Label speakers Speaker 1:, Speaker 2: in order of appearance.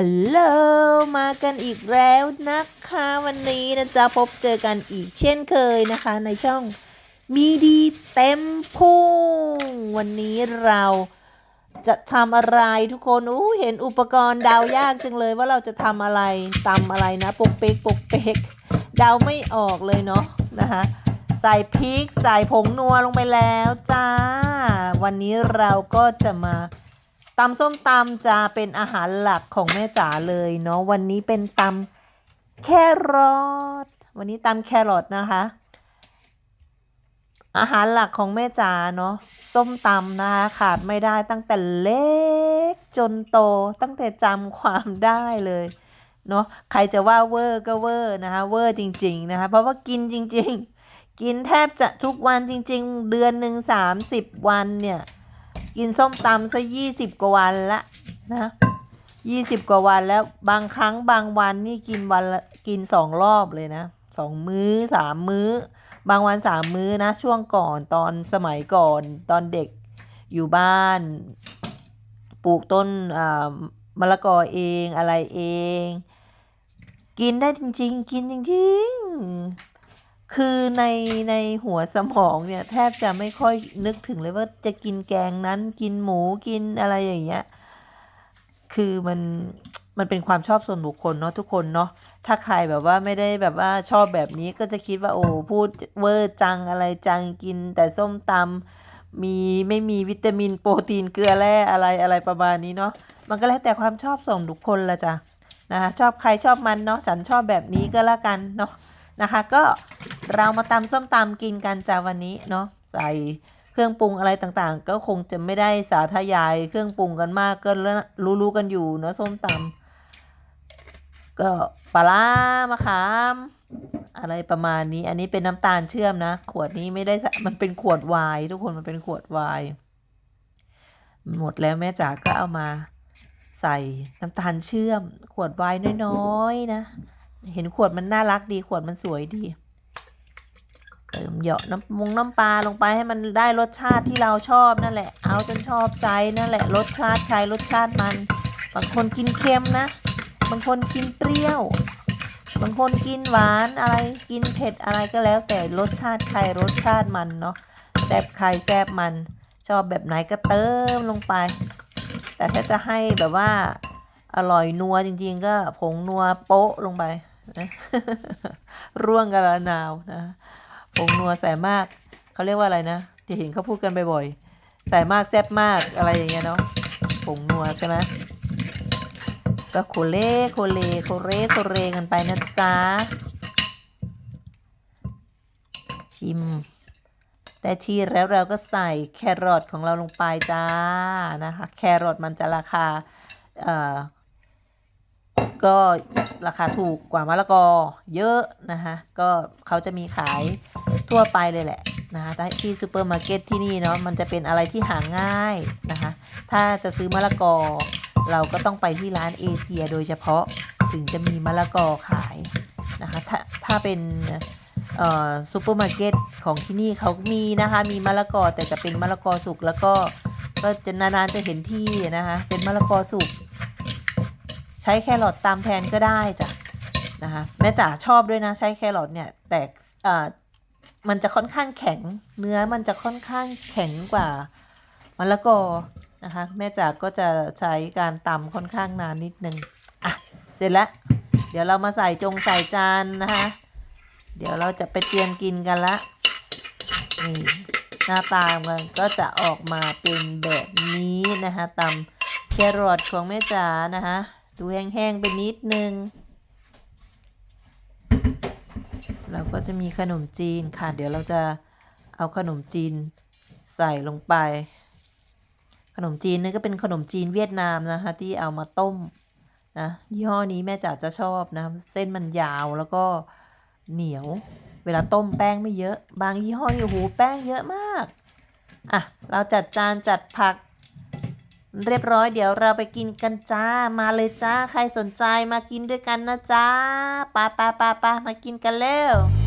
Speaker 1: ฮัลโหลมากันอีกแล้วนะคะ วันนี้นะจ๊ะพบเจอกันอีกเช่นเคยนะคะ ในช่องมีดีเต็มพุ่ง วันนี้เราจะทำอะไรทุกคนอู้เห็นอุปกรณ์เดายากจังเลยว่าเราจะทำอะไรตำอะไรนะปกเป๊กปกเป๊กเดาไม่ออกเลยเนาะนะคะใส่พริกใส่ผงนัวลงไปแล้วจ้า วันนี้เราก็จะมา ตำส้มตำจะเป็นอาหารหลักของแม่จ๋าเลยเนาะวันนี้เป็นตำแครอทวันนี้ตำแครอทนะคะ อาหารหลักของแม่จ๋าเนาะส้มตำนะคะขาดไม่ได้ตั้งแต่เล็กจนโตตั้งแต่จำความได้เลยเนาะใครจะว่าเวอร์ก็เวอร์นะคะเวอร์จริง ๆ นะคะ เพราะว่ากินจริง ๆ กินแทบจะทุกวันจริง ๆ เดือนหนึ่งสามสิบวันเนี่ย กินส้มตำซะยี่สิบกว่าวันละนะยี่สิบกว่าวันแล้วบางครั้งบางวันนี่กินวันละกินสองรอบเลยนะสองมื้อสามมื้อ บางวันสามมื้อนะ ช่วงก่อนตอนสมัยก่อนตอนเด็กอยู่บ้าน ปลูกต้นมะละกอเองอะไรเอง กินได้จริง ๆ กินจริง ๆ คือในในหัวสมองเนี่ยแทบจะไม่ค่อยนึกถึงเลยว่าจะกินแกงนั้นกินหมูกินอะไรอย่างเงี้ย คือมันมันเป็นความชอบส่วนบุคคลเนาะทุกคนเนาะ ถ้าใครแบบว่าไม่ได้แบบว่าชอบแบบนี้ก็จะคิดว่าโอ้พูดเวอร์จังอะไรจังกิน แต่ส้มตำมีไม่มีวิตามินโปรตีนเกลือแร่อะไรอะไรประมาณนี้เนาะ มันก็แล้วแต่ความชอบส่วนบุคคลละจ้ะนะคะชอบใครชอบมันเนาะฉันชอบแบบนี้ก็แล้วกันเนาะ นะคะ ก็เรามาตำส้มตำกินกันจ้าวันนี้เนาะใส่เครื่องปรุงอะไรต่างๆ ก็คงจะไม่ได้สาธยายเครื่องปรุงกันมากก็รู้ๆกันอยู่เนาะส้มตำก็ปลาร้ามะขาม อะไรประมาณนี้ อันนี้เป็นน้ำตาลเชื่อมนะ ขวดนี้ไม่ได้มันเป็นขวดวน์ทุกคนมันเป็นขวดวน์หมดแล้วแม่จ๋าก็เอามาใส่น้ำตาลเชื่อม ขวดไวน์น้อยๆนะ เห็นขวดมันน่ารักดีขวดมันสวยดีเติมเหยาะน้ำมงน้ำปลาลงไปให้มันได้รสชาติที่เราชอบนั่นแหละ เอาจนชอบใจนั่นแหละรสชาติใครรสชาติมันบางคนกินเค็มนะ บางคนกินเปรี้ยว บางคนกินหวานอะไรกินเผ็ดอะไรก็แล้ว แต่รสชาติใครรสชาติมันเนาะแซบใครแซบมัน ชอบแบบไหนก็เติมลงไป แต่ถ้าจะให้แบบว่า อร่อยนัวจริงๆ ก็ผงนัวโป๊ะลงไปนะร่วงกระนาวนะผงนัวใส่มากเขาเรียกว่าอะไรนะที่เห็นเขาพูดกันบ่อยๆใส่มากแซ่บมากอะไรอย่างเงี้ยเนาะผงนัวใช่ไหมก็โคเล่โคเลโคเรโคเรกันไปนะจ๊ะชิม ได้ที่แล้วเราก็ใส่แครอทของเราลงไปจ้านะคะ แครอทมันจะราคาเอ่อ ก็ราคาถูกกว่ามะละกอเยอะนะคะก็เขาจะมีขายทั่วไปเลยแหละนะคะที่ซูเปอร์มาร์เก็ตที่นี่เนาะมันจะเป็นอะไรที่หาง่ายนะคะถ้าจะซื้อมะละกอ เราก็ต้องไปที่ร้านเอเชียโดยเฉพาะถึงจะมีมะละกอขายนะคะถ้าถ้าเป็นเอ่อซูเปอร์มาร์เก็ตของที่นี่เขามีนะคะมีมะละกอแต่จะเป็นมะละกอสุกแล้วก็ก็จะนานๆจะเห็นที่นะคะเป็นมะละกอสุก ช้แครอทตามแทนก็ได้จ้ะนะคะแม่จ๋าชอบด้วยนะใช้แครอทเนี่ยแต่อ่ามันจะค่อนข้างแข็งเนื้อมันจะค่อนข้างแข็งกว่ามะละกอนะคะแม่จ๋าก็จะใช้การตำค่อนข้างนานนิดนึงอะเสร็จแล้วเดี๋ยวเรามาใส่จงใส่จานนะคะเดี๋ยวเราจะไปเตรียมกินกันละนี่หน้าตามันก็จะออกมาเป็นแบบนี้นะคะตำแครอทของแม่จ๋านะคะ ดูแห้งๆไปนิดนึง เราก็จะมีขนมจีนค่ะ เดี๋ยวเราจะเอาขนมจีนใส่ลงไป ขนมจีนนี่ก็เป็นขนมจีนเวียดนามนะคะ ที่เอามาต้มนะยี่ห้อนี้แม่จ๋าจะชอบนะ เส้นมันยาวแล้วก็เหนียว เวลาต้มแป้งไม่เยอะ บางยี่ห้อนี่โอ้โหแป้งเยอะมาก อะ เราจัดจานจัดผัก เรียบร้อยเดี๋ยวเราไปกินกันจ้า มาเลยจ้า ใครสนใจมากินด้วยกันนะจ้าปาปาปาปามากินกันเร็ว